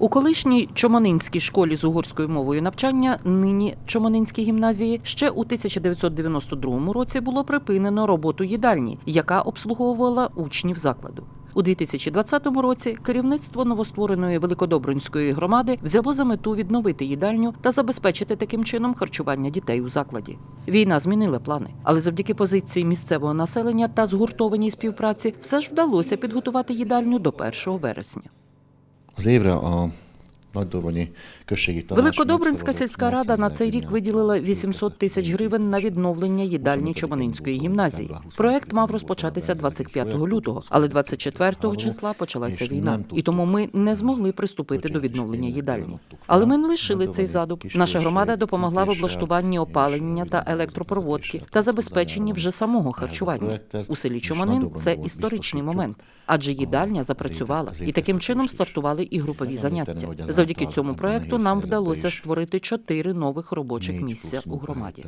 У колишній Чомонинській школі з угорською мовою навчання, нині Чомонинській гімназії, ще у 1992 році було припинено роботу їдальні, яка обслуговувала учнів закладу. У 2020 році керівництво новоствореної Великодобринської громади взяло за мету відновити їдальню та забезпечити таким чином харчування дітей у закладі. Війна змінила плани, але завдяки позиції місцевого населення та згуртованій співпраці все ж вдалося підготувати їдальню до 1 вересня. Az évre a Községi Великодобринська сільська рада на цей рік виділила 800 тисяч гривень на відновлення їдальні Чоманинської гімназії. Проект мав розпочатися 25 лютого, але 24 числа почалася війна, і тому ми не змогли приступити до відновлення їдальні. Але ми не лишили цей задум. Наша громада допомогла в облаштуванні опалення та електропроводки та забезпеченні вже самого харчування. У селі Чоманин це історичний момент, адже їдальня запрацювала, і таким чином стартували і групові заняття. Завдяки цьому проекту нам вдалося створити чотири нових робочих місця у громаді.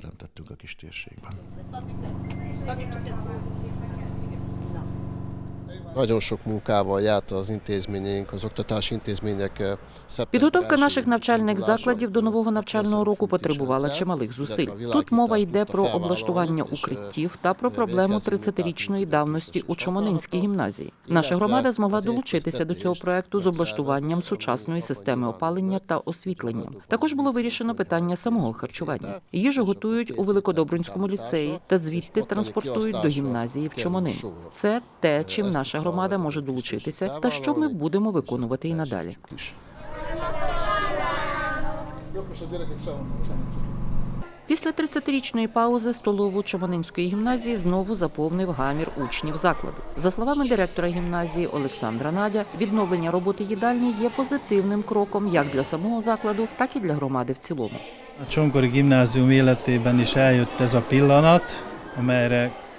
Nagyon sok munkával járt az intézményeink, az oktatási intézmények. eh, Підготовка наших навчальних закладів до нового навчального року потребувала чималих зусиль. Тут мова йде про облаштування укриттів та про проблему 30-річної давності у Чомонинській гімназії. Наша громада змогла долучитися до цього проекту з облаштуванням сучасної системи опалення та освітленням. Також було вирішено питання самого харчування. Їжу готують у Великодобринському ліцеї та звідти транспортують до гімназії в Чомонин. Це те, чим наша громада може долучитися, та що ми будемо виконувати і надалі. Після 30-річної паузи столову Чоманинської гімназії знову заповнив гамір учнів закладу. За словами директора гімназії Олександра Надя, відновлення роботи їдальні є позитивним кроком як для самого закладу, так і для громади в цілому. A Csonkori Gimnázium életében is eljött ez a pillanat, amelyre majdnem 30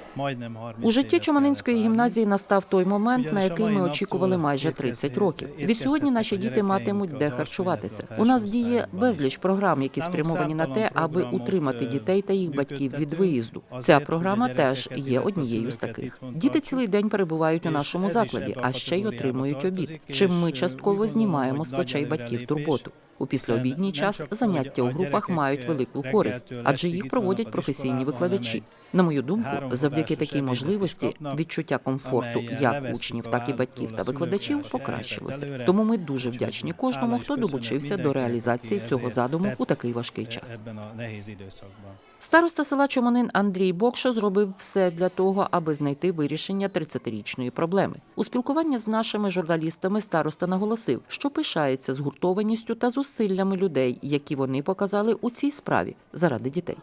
У житті Чоманинської гімназії настав той момент, на який ми очікували майже 30 років. Відсьогодні наші діти матимуть де харчуватися. У нас діє безліч програм, які спрямовані на те, аби утримати дітей та їх батьків від виїзду. Ця програма теж є однією з таких. Діти цілий день перебувають у нашому закладі, а ще й отримують обід. Чим ми частково знімаємо з плечей батьків турботу. У післяобідній час заняття у групах мають велику користь, адже їх проводять професійні викладачі. На мою думку, завдяки такій можливості відчуття комфорту як учнів, так і батьків та викладачів покращилося. Тому ми дуже вдячні кожному, хто долучився до реалізації цього задуму у такий важкий час. a nehéz. Староста села Чомонин Андрій Бокшо зробив все для того, аби знайти вирішення 30-річної проблеми. У спілкуванні з нашими журналістами староста наголосив, що пишається згуртованістю та зусиллями людей, які вони показали у цій справі заради дітей.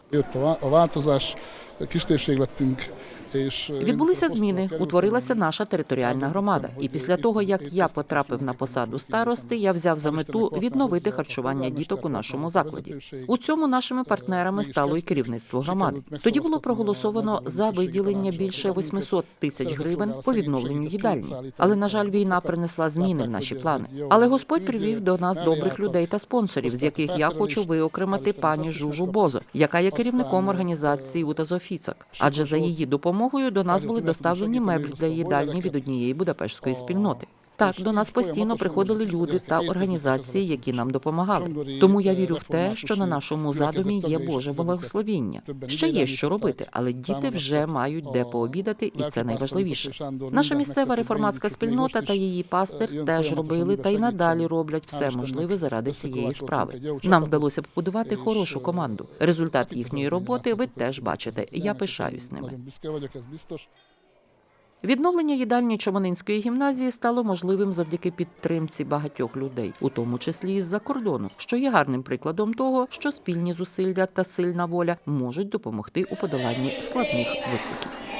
És... Відбулися зміни, утворилася наша територіальна громада. І після того, як я потрапив на посаду старости, я взяв за мету відновити харчування діток у нашому закладі. У цьому нашими партнерами стало і керівництво громади. Тоді було проголосовано за виділення більше 800 тисяч гривень по відновленню їдальні. Але на жаль, війна принесла зміни в наші плани. Але Господь привів до нас добрих людей та спонсорів, з яких я хочу виокремити пані Жужу Бозо, яка є керівником організації Утазофіцак. Адже за її допомогою до нас були доставлені меблі для їдальні від однієї будапештської спільноти. Так, до нас постійно приходили люди та організації, які нам допомагали. Тому я вірю в те, що на нашому задумі є Боже благословіння. Ще є що робити, але діти вже мають де пообідати, і це найважливіше. Наша місцева реформатська спільнота та її пастир теж робили та й надалі роблять все можливе заради цієї справи. Нам вдалося побудувати хорошу команду. Результат їхньої роботи ви теж бачите. Я пишаюсь ними. Відновлення їдальні Чоманинської гімназії стало можливим завдяки підтримці багатьох людей, у тому числі із за кордону, що є гарним прикладом того, що спільні зусилля та сильна воля можуть допомогти у подоланні складних викликів.